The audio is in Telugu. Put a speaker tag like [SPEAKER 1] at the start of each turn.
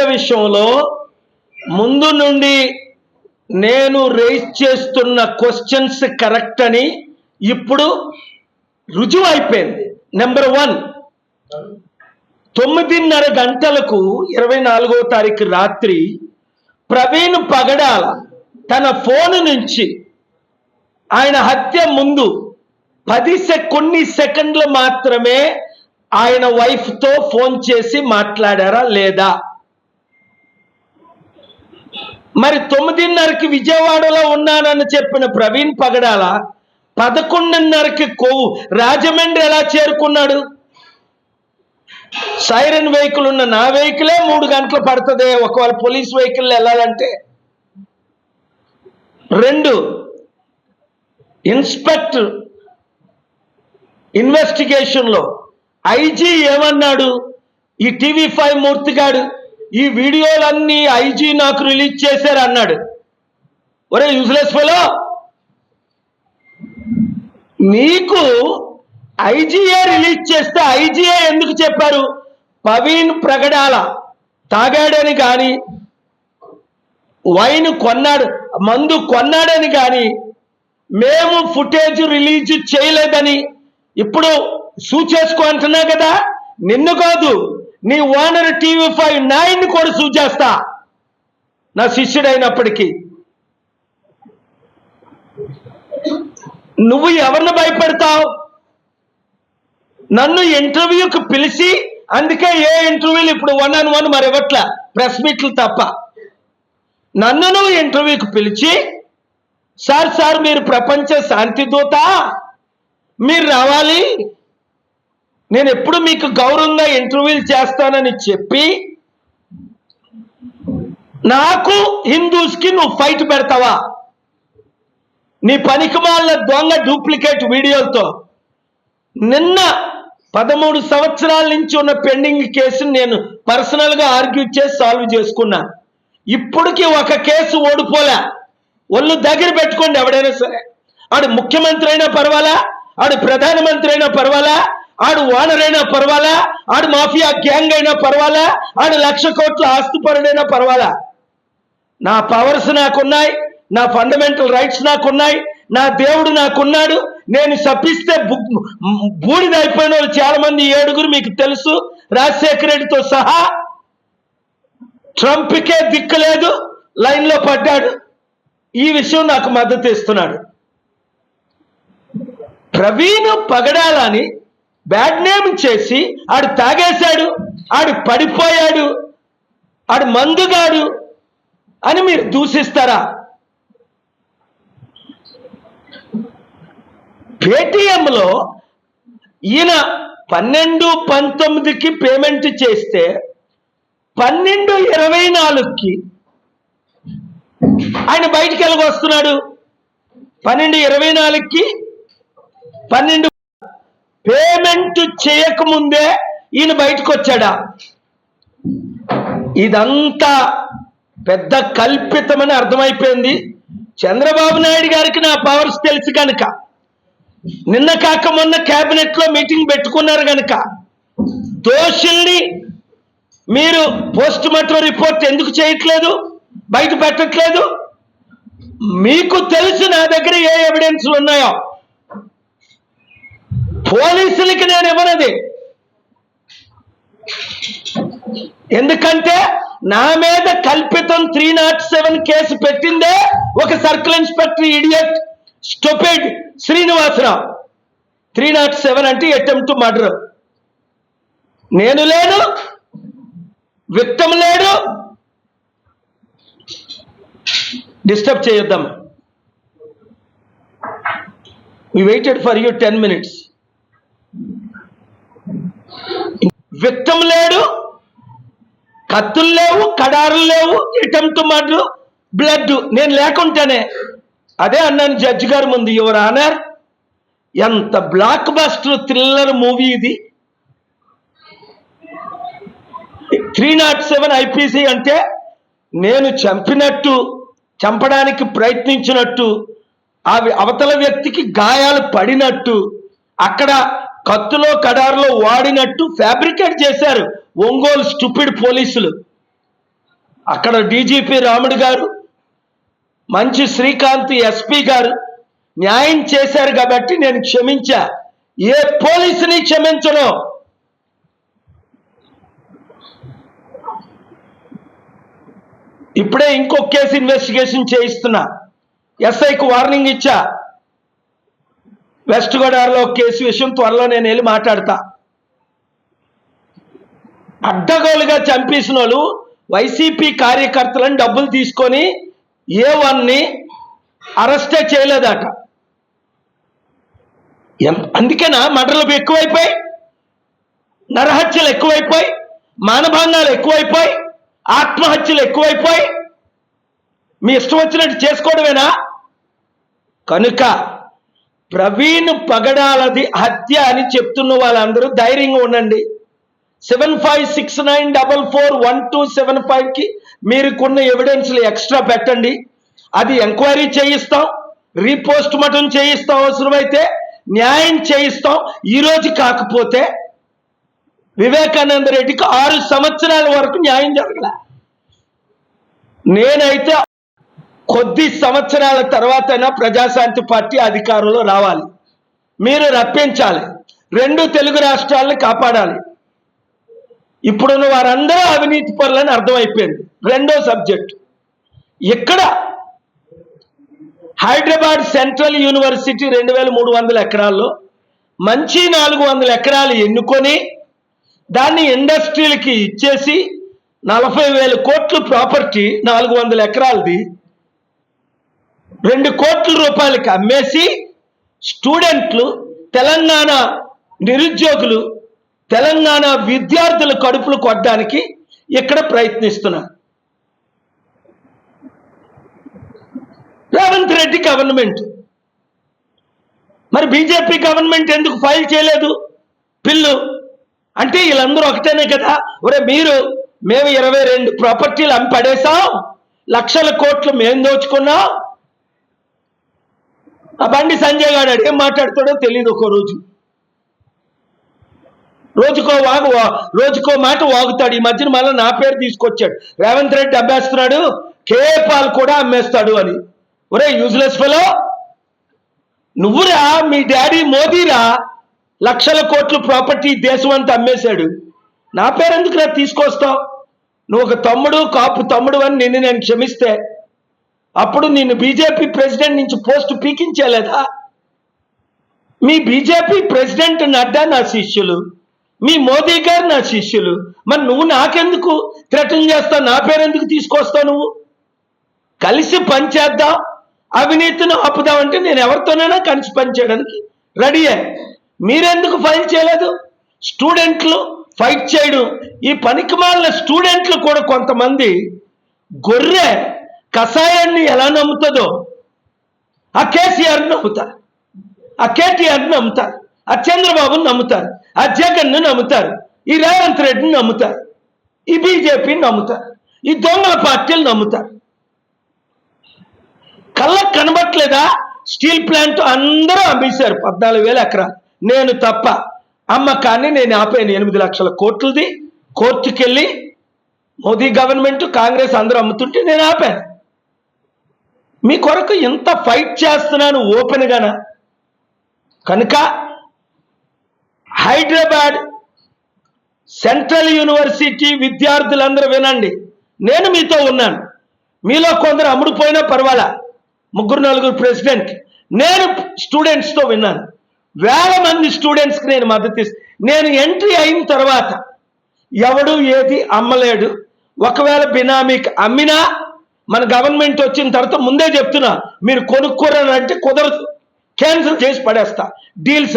[SPEAKER 1] విషయంలో ముందు నుండి నేను రేస్ చేస్తున్న క్వశ్చన్స్ కరెక్ట్ అని ఇప్పుడు రుజువు అయిపోయింది నెంబర్ వన్ తొమ్మిదిన్నర గంటలకు ఇరవై నాలుగో తారీఖు రాత్రి ప్రవీణ్ పగడాల తన ఫోన్ నుంచి ఆయన హత్య ముందు పది కొన్ని సెకండ్లు మాత్రమే ఆయన వైఫ్తో ఫోన్ చేసి మాట్లాడారా లేదా? మరి తొమ్మిదిన్నరకి విజయవాడలో ఉన్నానని చెప్పిన ప్రవీణ్ పగడాల పదకొండున్నరకి కొవ్వు రాజమండ్రి ఎలా చేరుకున్నాడు? సైరన్ వెహికల్ ఉన్న నా వెహికలే మూడు గంటలు పడుతుంది. ఒకవేళ పోలీస్ వెహికల్ వెళ్ళాలంటే. రెండు ఇన్స్పెక్టర్ ఇన్వెస్టిగేషన్లో ఐజీ ఏమన్నాడు? ఈ టీవీ ఫైవ్ మూర్తిగాడు ఈ వీడియోలన్నీ ఐజీ నాకు రిలీజ్ చేశారు అన్నాడు ఒరే యూజ్లెస్ ఫెలో నీకు ఐజీఏ రిలీజ్ చేస్తే ఐజీఏ ఎందుకు చెప్పారు? పవీన్ ప్రగడాల తాగాడని కానీ వైన్ కొన్నాడు మందు కొన్నాడని కానీ మేము ఫుటేజ్ రిలీజ్ చేయలేదని ఇప్పుడు సూ చేసుకో అంటున్నా కదా? నిన్ను కాదు నీ ఓనర్ టీవీ ఫైవ్ నైన్ కూడా సూచేస్తా నా శిష్యుడైనప్పటికీ. నువ్వు ఎవరిని భయపెడతావు? నన్ను ఇంటర్వ్యూకి పిలిచి అందుకే ఏ ఇంటర్వ్యూలు ఇప్పుడు వన్ ఆన్ వన్ మరి ఇవ్వట్లే ప్రెస్ మీట్లు తప్ప. నన్ను నువ్వు ఇంటర్వ్యూకి పిలిచి సార్ సార్ మీరు ప్రపంచ శాంతి దూత మీరు రావాలి నేను ఎప్పుడు మీకు గౌరవంగా ఇంటర్వ్యూలు చేస్తానని చెప్పి నాకు హిందూస్కి నువ్వు ఫైట్ పెడతావా? నీ పనికిమాల దొంగ డూప్లికేట్ వీడియోలతో. నిన్న పదమూడు సంవత్సరాల నుంచి ఉన్న పెండింగ్ కేసుని నేను పర్సనల్గా ఆర్గ్యూ చేసి సాల్వ్ చేసుకున్నా. ఇప్పటికి ఒక కేసు ఓడిపోలే. ఒళ్ళు దగ్గర పెట్టుకోండి ఎవడైనా సరే. ఆడు ముఖ్యమంత్రి అయినా పర్వాలా? ఆడు ప్రధానమంత్రి అయినా పర్వాలా? ఆడు ఓనర్ అయినా పర్వాలా? ఆడు మాఫియా గ్యాంగ్ అయినా పర్వాలా? ఆడు లక్ష కోట్ల ఆస్తిపరుడైనా పర్వాలా? నా పవర్స్ నాకున్నాయి నా ఫండమెంటల్ రైట్స్ నాకున్నాయి నా దేవుడు నాకున్నాడు. నేను శపిస్తే బూడిద అయిపోయిన వాళ్ళు చాలా మంది ఏడుగురు మీకు తెలుసు. రాజశేఖర రెడ్డితో సహా ట్రంప్కే దిక్కు లేదు లైన్లో పడ్డాడు. ఈ విషయం నాకు మద్దతు ఇస్తున్నాడు. ప్రవీణ్ పగడాలని బ్యాడ్ నేమ్ చేసి ఆడు తాగేశాడు ఆడు పడిపోయాడు ఆడు మందుగాడు అని మీరు దూషిస్తారా? పేటిఎంలో ఈయన పన్నెండు పంతొమ్మిదికి పేమెంట్ చేస్తే పన్నెండు ఇరవై నాలుగుకి ఆయన బయటికి వెళ్ళి వస్తున్నాడు పన్నెండు ఇరవై నాలుగుకి పన్నెండు పేమెంట్ చేయకముందే ఈయన బయటకు వచ్చాడా ఇదంతా పెద్ద కల్పితమని అర్థమైపోయింది. చంద్రబాబు నాయుడు గారికి నా పవర్స్ తెలుసు కనుక నిన్న కాక మొన్న కేబినెట్లో మీటింగ్ పెట్టుకున్నారు కనుక దోషుల్ని మీరు పోస్ట్ మార్టం రిపోర్ట్ ఎందుకు చేయట్లేదు? బయట పెట్టట్లేదు? మీకు తెలుసు నా దగ్గర ఏ ఎవిడెన్స్ ఉన్నాయో? పోలీసులకి నేను ఇవ్వనది. ఎందుకంటే నా మీద కల్పితం త్రీ నాట్ సెవెన్ కేసు పెట్టిందే ఒక circle inspector idiot stopped Srinivasarao. Three nought seven అంటే అటెంప్ట్ మర్డర్ నేను లేను విక్టమ్ లేడు. Disturb చేయొద్దాం we waited for you ten minutes విత్తం లేడు కత్తులు లేవు కడారులు లేవు అటెంప్ట్ మర్డర్ బ్లడ్ నేను లేకుంటేనే అదే అన్నాను జడ్జి గారు ముందు యువర్ ఆనర్ ఎంత బ్లాక్ బస్టర్ థ్రిల్లర్ మూవీ ఇది. త్రీ నాట్ సెవెన్ ఐపీసీ అంటే నేను చంపినట్టు చంపడానికి ప్రయత్నించినట్టు ఆ అవతల వ్యక్తికి గాయాలు పడినట్టు అక్కడ కత్తులో కడారులో వాడినట్టు ఫ్యాబ్రికేట్ చేశారు ఒంగోలు స్టూపిడ్ పోలీసులు. అక్కడ డీజీపీ రాముడు గారు మంచి శ్రీకాంత్ ఎస్పీ గారు న్యాయం చేశారు కాబట్టి నేను క్షమించా. ఏ పోలీసుని క్షమించను? ఇప్పుడే ఇంకొక కేసు ఇన్వెస్టిగేషన్ చేయిస్తున్నా. ఎస్ఐకి వార్నింగ్ ఇచ్చా. వెస్ట్ గోదావరిలో కేసు విషయం త్వరలో నేను వెళ్ళి మాట్లాడతా. అడ్డగోలుగా చంపేసిన వాళ్ళు వైసీపీ కార్యకర్తలను డబ్బులు తీసుకొని ఏ వన్ని అరెస్టే చేయలేదట. అందుకేనా మర్డర్లు ఎక్కువైపోయి నరహత్యలు ఎక్కువైపోయి మానభంగాలు ఎక్కువైపోయి ఆత్మహత్యలు ఎక్కువైపోయి మీ ఇష్టం వచ్చినట్టు చేసుకోవడమేనా? కనుక ప్రవీణ్ పగడాలది హత్య అని చెప్తున్న వాళ్ళందరూ ధైర్యంగా ఉండండి. Seven five six nine double four one two seven ఫైవ్కి మీరుకున్న ఎవిడెన్స్లు ఎక్స్ట్రా పెట్టండి. అది ఎంక్వైరీ చేయిస్తాం. రీపోస్ట్ మటం చేయిస్తాం అవసరమైతే న్యాయం చేయిస్తాం. ఈరోజు కాకపోతే వివేకానంద రెడ్డికి ఆరు సంవత్సరాల వరకు న్యాయం జరగల. నేనైతే కొద్ది సంవత్సరాల తర్వాతైనా ప్రజాశాంతి పార్టీ అధికారంలో రావాలి. మీరు రప్పించాలి. రెండు తెలుగు రాష్ట్రాలను కాపాడాలి. ఇప్పుడున్న వారందరూ అవినీతి పనులని అర్థమైపోయింది. రెండో సబ్జెక్ట్. ఇక్కడ హైదరాబాద్ సెంట్రల్ యూనివర్సిటీ రెండు వేల మూడు వందల ఎకరాల్లో మంచి నాలుగు వందల ఎకరాలు ఎన్నుకొని దాన్ని ఇండస్ట్రీలకి ఇచ్చేసి నలభై వేల కోట్లు ప్రాపర్టీ నాలుగు వందల ఎకరాలది రెండు కోట్ల రూపాయలకి అమ్మేసి స్టూడెంట్లు తెలంగాణ నిరుద్యోగులు తెలంగాణ విద్యార్థుల కడుపులు కొట్టడానికి ఇక్కడ ప్రయత్నిస్తున్నారు. రేవంత్ రెడ్డి గవర్నమెంట్. మరి బీజేపీ గవర్నమెంట్ ఎందుకు ఫైల్ చేయలేదు? బిల్లు అంటే వీళ్ళందరూ ఒకటేనే కదా? ఒరే మీరు మేము ఇరవై రెండు ప్రాపర్టీలు అమ్మి పడేసాం లక్షల కోట్లు మేము దోచుకున్నాం ఆ బండి సంజయ్ గారు ఏం మాట్లాడతాడో తెలియదు ఒక రోజు. రోజుకో వాగు రోజుకో మాట వాగుతాడు. ఈ మధ్యన మళ్ళీ నా పేరు తీసుకొచ్చాడు. రేవంత్ రెడ్డి అమ్మేస్తున్నాడు కేపాల్ కూడా అమ్మేస్తాడు అని. ఒరే యూజ్లెస్ ఫెలో నువ్వురా మీ డాడీ మోదీరా లక్షల కోట్లు ప్రాపర్టీ దేశం అంతా అమ్మేశాడు. నా పేరు ఎందుకు రా తీసుకొస్తావు? నువ్వు ఒక తమ్ముడు కాపు తమ్ముడు అని నిన్ను నేను క్షమిస్తే అప్పుడు నిన్ను బీజేపీ ప్రెసిడెంట్ నుంచి పోస్ట్ పీకించలేదా? మీ బీజేపీ ప్రెసిడెంట్ నడ్డా నా శిష్యులు? మీ మోదీ గారు నా శిష్యులు? మరి నువ్వు నాకెందుకు థ్రెటన్ చేస్తావు నా పేరు ఎందుకు తీసుకొస్తావు నువ్వు? కలిసి పనిచేద్దాం అవినీతిని ఆపుదామంటే నేను ఎవరితోనైనా కలిసి పనిచేయడానికి రెడీయే మీరెందుకు ఫైల్ చేయలేదు? స్టూడెంట్లు ఫైట్ చేయడం. ఈ పనికి మాలిన స్టూడెంట్లు కూడా కొంతమంది గొర్రె కషాయాన్ని ఎలా నమ్ముతుందో ఆ కేసీఆర్ నమ్ముతారు. ఆ కేటీఆర్ నమ్ముతారు. ఆ చంద్రబాబును నమ్ముతారు. ఆ జగన్ను నమ్ముతారు. ఈ రేవంత్ రెడ్డిని నమ్ముతారు. ఈ బీజేపీని నమ్ముతారు. ఈ దొంగల పార్టీలు నమ్ముతారు. కళ్ళకు కనబట్లేదా స్టీల్ ప్లాంట్ అందరూ అమ్మేశారు. పద్నాలుగు వేల ఎకరాలు. నేను తప్ప అమ్మకాన్ని నేను ఆపాను ఎనిమిది లక్షల కోట్లది. కోర్టుకెళ్ళి మోదీ గవర్నమెంట్ కాంగ్రెస్ అందరూ అమ్ముతుంటే నేను ఆపాను. మీ కొరకు ఇంత ఫైట్ చేస్తున్నాను ఓపెన్గానా కనుక హైదరాబాద్ సెంట్రల్ యూనివర్సిటీ విద్యార్థులందరూ వినండి. నేను మీతో ఉన్నాను. మీలో కొందరు అమ్ముడుపోయినా పర్వాలా? ముగ్గురు నలుగురు ప్రెసిడెంట్ నేను స్టూడెంట్స్తో విన్నాను. వేల మంది స్టూడెంట్స్కి నేను మద్దతు నేను ఎంట్రీ అయిన తర్వాత ఎవడు ఏది అమ్మలేడు. ఒకవేళ బినామీకి అమ్మినా మన గవర్నమెంట్ వచ్చిన తర్వాత ముందే చెప్తున్నా మీరు కొనుక్కోరని అంటే కుదరదు. క్యాన్సిల్ చేసి పడేస్తా. డీల్స్